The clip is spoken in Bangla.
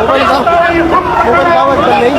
মোবাইল দাও মোবাইল দাও একবার নেই